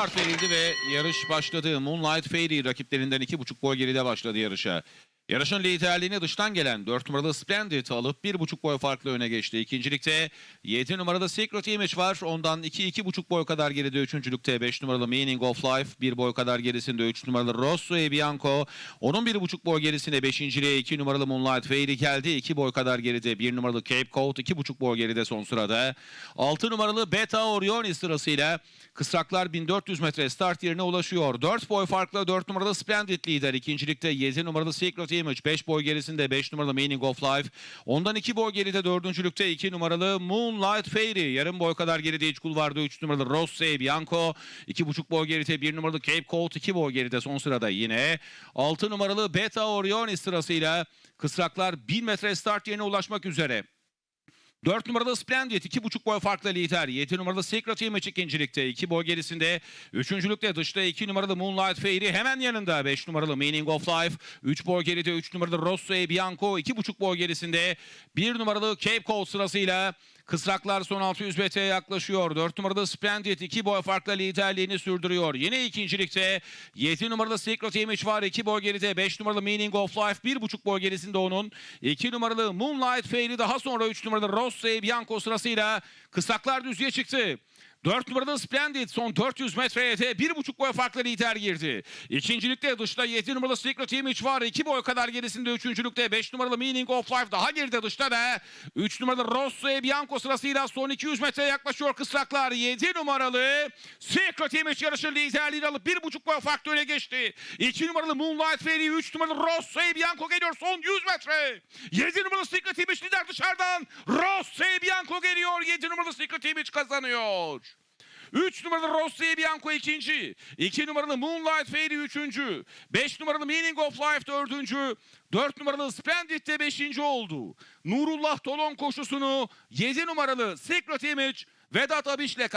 start verildi ve yarış başladı. Moonlight Fairy rakiplerinden 2,5 boy geride başladı yarışa. Yarışın liderliğini dıştan gelen 4 numaralı Splendid alıp 1,5 boy farklı öne geçti. İkincilikte 7 numaralı Secret Image var. Ondan 2-2,5 boy kadar geride. Üçüncülükte 5 numaralı Meaning of Life. 1 boy kadar gerisinde 3 numaralı Rosso e Bianco. Onun 1,5 boy gerisinde 5.liğe 2 numaralı Moonlight Fairy geldi. 2 boy kadar geride. 1 numaralı Cape Cod 2,5 boy geride son sırada. 6 numaralı Beta Orionis sırasıyla Kısraklar 1400 metre start yerine ulaşıyor. 4 boy farklı 4 numaralı Splendid lider. İkincilikte 7 numaralı Secret Image. 5 boy gerisinde 5 numaralı Meaning of Life. Ondan 2 boy geride dördüncülükte 2 numaralı Moonlight Fairy. Yarım boy kadar geride iç kulvarda 3 numaralı Rosse Bianco. 2,5 boy geride 1 numaralı Cape Cod. 2 boy geride son sırada yine. 6 numaralı Beta Orionis sırasıyla Kısraklar 1000 metre start yerine ulaşmak üzere. 4 numaralı Splendid 2,5 boy farklı lider. 7 numaralı Secret Image ikincilikte. 2 boy gerisinde. Üçüncülükte dışta 2 numaralı Moonlight Fairy hemen yanında. 5 numaralı Meaning of Life. 3 boy geride 3 numaralı Rosso e Bianco. 2,5 boy gerisinde. 1 numaralı Cape Cod sırasıyla Kısraklar son 600 metreye yaklaşıyor. 4 numaralı Splendid 2 boy farklı liderliğini sürdürüyor. Yine ikincilikte 7 numaralı Secret Image var. 2 boy geride 5 numaralı Meaning of Life 1,5 boy gerisinde onun. 2 numaralı Moonlight Fairy daha sonra 3 numaralı Rosso e Bianco sırasıyla Kısraklar düzlüğe çıktı. 4 numaralı Splendid son 400 metreye de 1,5 boy farklı lider girdi. İkincilikte dışta 7 numaralı Secret Image var. 2 boy kadar gerisinde üçüncülükte 5 numaralı Meaning of Life daha geride dışta da 3 numaralı Rosso e Bianco sırasıyla son 200 metreye yaklaşıyor kısraklar. 7 numaralı Secret Image yarışın liderliğini alıp 1,5 boy farklı öne geçti. 2 numaralı Moonlight Fairy 3 numaralı Rosso e Bianco geliyor son 100 metre. 7 numaralı Secret Image lider dışarıdan. Rosso e Bianco geliyor. 7 numaralı Secret Image kazanıyor. 3 numaralı Rossi Bianco ikinci. 2 numaralı Moonlight Fairy üçüncü. 5 numaralı Meaning of Life dördüncü. 4 numaralı Splendid de beşinci oldu. Nurullah Tolon koşusunu 7 numaralı Secret Image Vedat Abiş'le